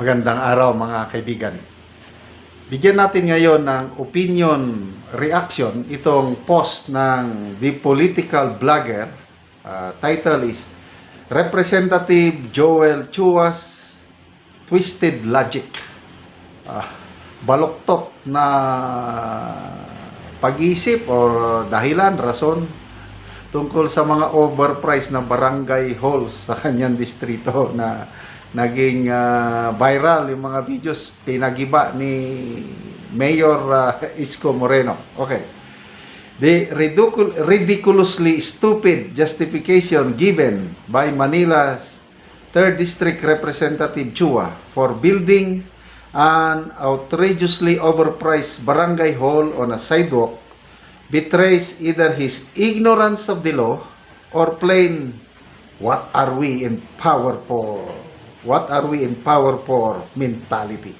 Magandang araw mga kaibigan. Bigyan natin ngayon ng opinion reaction itong post ng The Political Blogger. Uh, title is Representative Joel Chuas Twisted Logic. Ah, baloktot na pag-isip or dahilan, rason tungkol sa mga overpriced na barangay halls sa kanyang distrito na naging ah, viral yung mga videos pinagiba ni Mayor ah, Isko Moreno. Okay. The ridicul- ridiculously stupid justification given by Manila's 3rd District Representative Chua for building an outrageously overpriced barangay hall on a sidewalk betrays either his ignorance of the law or plain what are we in power for what are we in power for mentality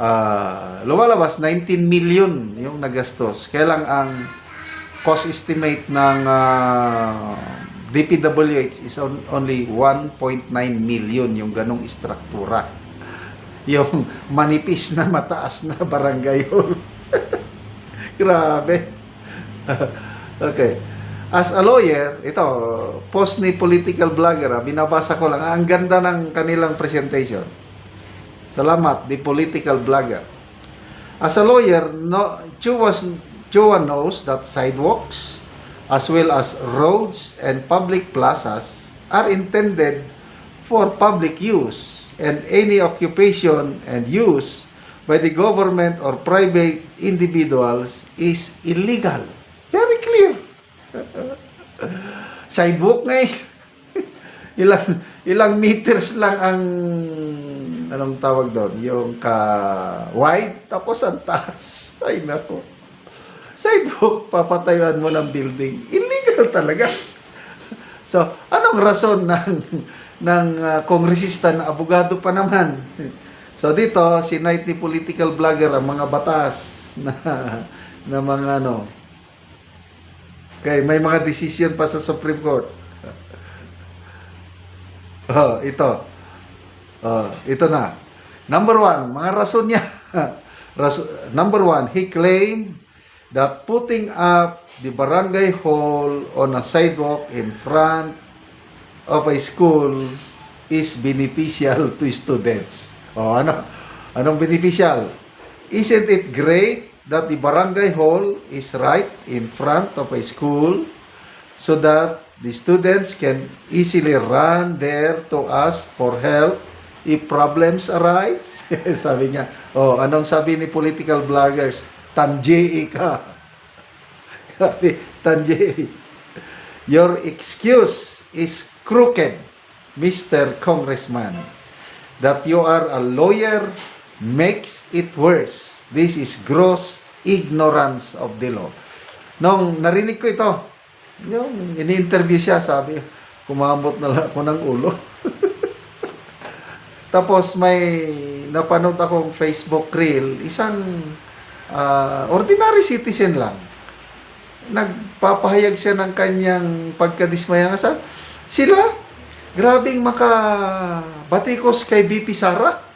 Ah, lumalabas 19 million yung nagastos kaya ang cost estimate ng ah, DPWH is on, only 1.9 million yung ganong istruktura yung manipis na mataas na barangay Grabe. okay. As a lawyer, ito, post ni political blogger, ah, binabasa ko lang. Ang ganda ng kanilang presentation. Salamat, the political blogger. As a lawyer, no, Chua, Chua knows that sidewalks, as well as roads and public plazas, are intended for public use, and any occupation and use by the government or private individuals is illegal. Very clear. Sidewalk nga eh. ilang, ilang meters lang ang anong tawag doon? Yung ka wide tapos ang taas. Ay nako. Sidewalk, papatayuan mo ng building. Illegal talaga. So, anong rason ng ng uh, kongresista na abogado pa naman? So dito, sinight ni political blogger ang mga batas na, na mga ano. Okay, may mga decision pa sa Supreme Court. Oh, ito. Oh, ito na. Number one, mga rason niya. Number one, he claimed that putting up the barangay hall on a sidewalk in front of a school is beneficial to students. O ano? Anong beneficial? Isn't it great that the barangay hall is right in front of a school so that the students can easily run there to ask for help if problems arise? sabi niya. Oh, anong sabi ni political bloggers? Tanjei ka. Tanjei. Your excuse is crooked, Mr. Congressman. That you are a lawyer makes it worse. This is gross ignorance of the law. Nung narinig ko ito, yung ini-interview siya, sabi, kumambot na lang ako ng ulo. Tapos may napanood akong Facebook reel, isang ah, ordinary citizen lang. Nagpapahayag siya ng kanyang pagkadismaya nga sa sila grabing maka batikos kay BP Sara.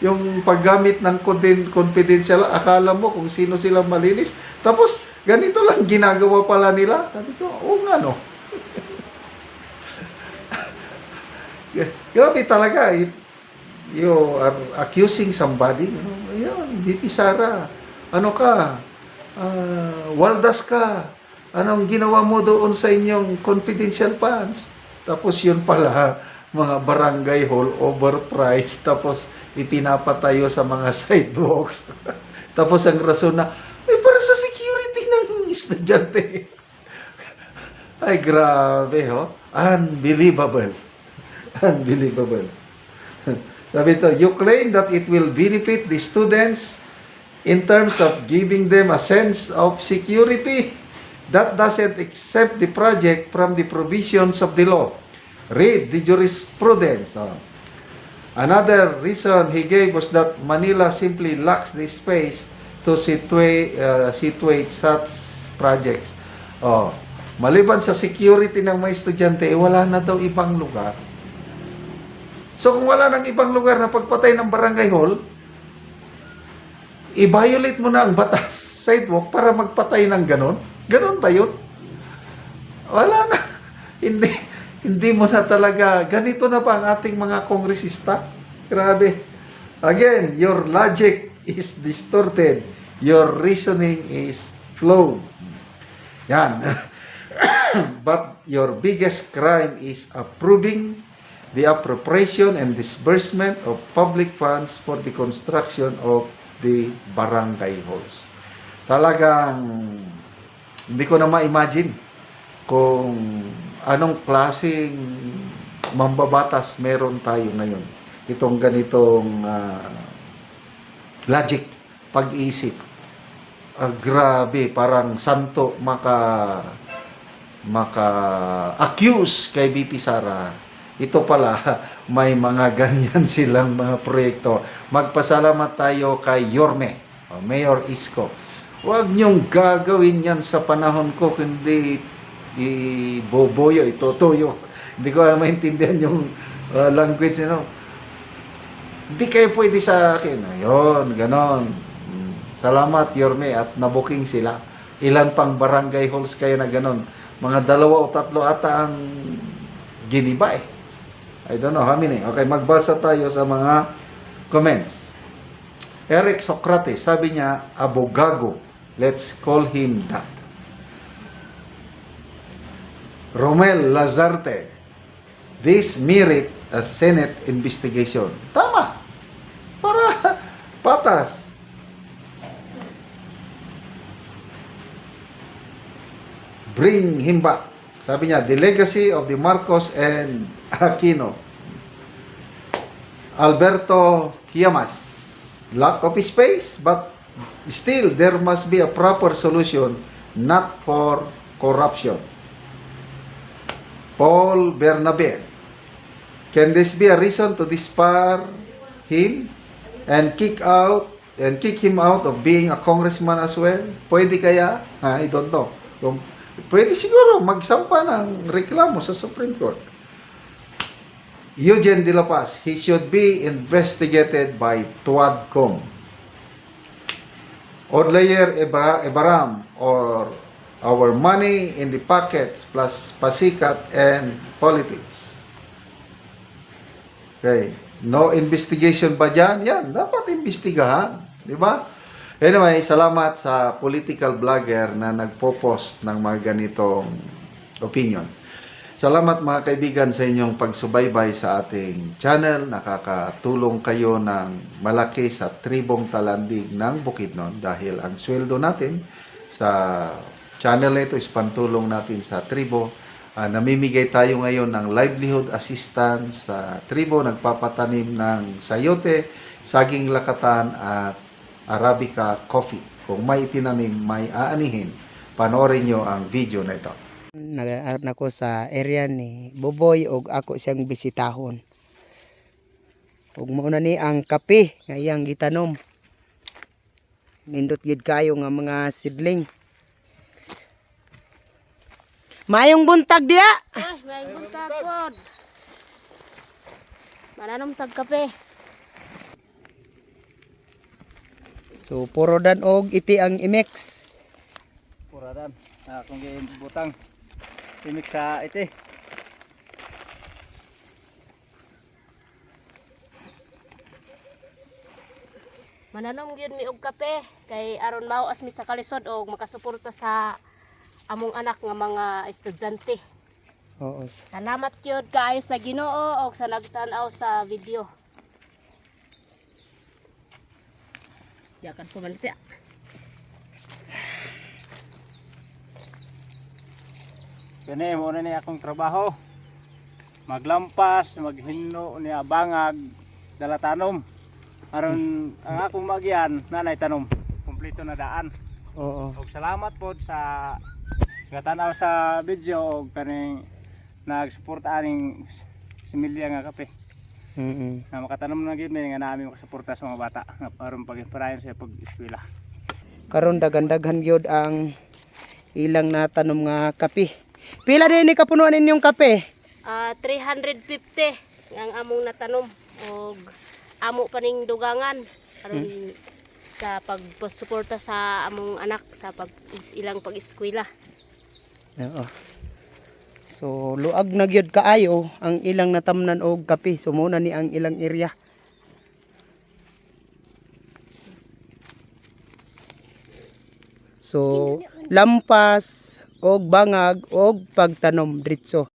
Yung paggamit ng confiden- confidential, akala mo kung sino sila malinis. Tapos, ganito lang ginagawa pala nila. Sabi ko, oo nga no. Grabe talaga. If you are accusing somebody, ano, yun, BP Sara, ano ka, Ah, waldas ka, anong ginawa mo doon sa inyong confidential funds? Tapos yun pala, mga barangay hall overpriced, tapos ipinapatayo sa mga sidewalks. tapos ang rason na, eh, para sa security ng estudyante. Ay, grabe, ho. Unbelievable. Unbelievable. Sabi ito, you claim that it will benefit the students in terms of giving them a sense of security. That doesn't accept the project from the provisions of the law. Read the jurisprudence. Oh. Another reason he gave was that Manila simply lacks the space to situate, uh, situate such projects. Oh, maliban sa security ng mga estudyante, eh, wala na daw ibang lugar. So kung wala nang ibang lugar na pagpatay ng barangay hall, i-violate mo na ang batas sidewalk para magpatay ng ganon. Ganon ba yun? Wala na. Hindi, hindi mo na talaga, ganito na pa ang ating mga kongresista. Grabe. Again, your logic is distorted. Your reasoning is flawed. Yan. But your biggest crime is approving the appropriation and disbursement of public funds for the construction of the barangay halls. Talagang hindi ko na ma-imagine kung anong klaseng mambabatas meron tayo ngayon. Itong ganitong ah, logic, pag-iisip. Ah, grabe, parang santo maka maka-accuse kay BP Sara. Ito pala, may mga ganyan silang mga proyekto. Magpasalamat tayo kay Yorme, o Mayor Isko. Huwag niyong gagawin yan sa panahon ko, kundi iboboyo, itotoyo. Hindi ko maintindihan yung uh, language, you know. Hindi kayo pwede sa akin. Ayun, ganon. Mm. Salamat, Yorme, at nabuking sila. Ilan pang barangay halls kayo na ganon. Mga dalawa o tatlo ata ang giniba eh. I don't know how many. Okay, magbasa tayo sa mga comments. Eric Socrates, sabi niya, abogago. Let's call him that. Romel Lazarte, this merit a Senate investigation. Tama. Para patas. Bring him back. Sabi niya, the legacy of the Marcos and Aquino. Alberto Quiamas. Lack of space, but still there must be a proper solution, not for corruption. Paul Bernabe. Can this be a reason to disbar him and kick out and kick him out of being a congressman as well? Pwede kaya? I don't know. Pwede siguro magsampa ng reklamo sa Supreme Court. Eugene De La Paz, he should be investigated by TWADCOM. Odlayer Ebaram or our money in the pockets plus pasikat and politics. Okay. No investigation ba dyan? Yan, dapat imbestigahan. Di ba? Anyway, salamat sa political blogger na nagpo-post ng mga ganitong opinion. Salamat mga kaibigan sa inyong pagsubaybay sa ating channel. Nakakatulong kayo ng malaki sa tribong talandig ng Bukidnon dahil ang sweldo natin sa channel na ito is pantulong natin sa tribo. Ah, namimigay tayo ngayon ng livelihood assistance sa tribo, nagpapatanim ng sayote, saging lakatan at Arabica coffee. Kung may itinanim, may aanihin. Panoorin nyo ang video na ito. nag ako sa area ni Boboy og ako siyang bisitahon. Ug mao na ni ang kape nga iyang gitanom. Nindot gid kayo nga mga sidling. Mayong buntag diya. Ay, may buntag pod. Mananom tag kape. So puro dan og iti ang imex. Puradan. Ah, kung butang. Timik sa ite. Mananom gyud mi og kape kay aron mao as mi sa kalisod og makasuporta sa among anak nga mga estudyante. Oo. Salamat gyud kaayo sa Ginoo og sa nagtan-aw sa video. Yakan ko man siya. Kani mo na ni akong trabaho. Maglampas, maghinno ni abangag dalatanom. Aron ang akong magyan nanay tanom. Kompleto na daan. Oo. Og salamat po sa gatanaw sa video og kaning nagsuporta aning similya nga kape. Mm. Na makatanom na mi nga naami makasuporta sa mga bata nga aron pag-inspirayan sa pag-eskwela. Karon dagan-daghan gyud ang ilang natanom nga kape. Pila din ni kapunuan ninyong kape? Ah, 350. ang among natanom og amo paning dugangan aron sa pagsuporta sa among anak sa pag ilang pag-eskwela. Oo. So luag na gyud kaayo ang ilang natamnan og kape. So muna ni ang ilang area. So lampas og bangag og pagtanom dritso.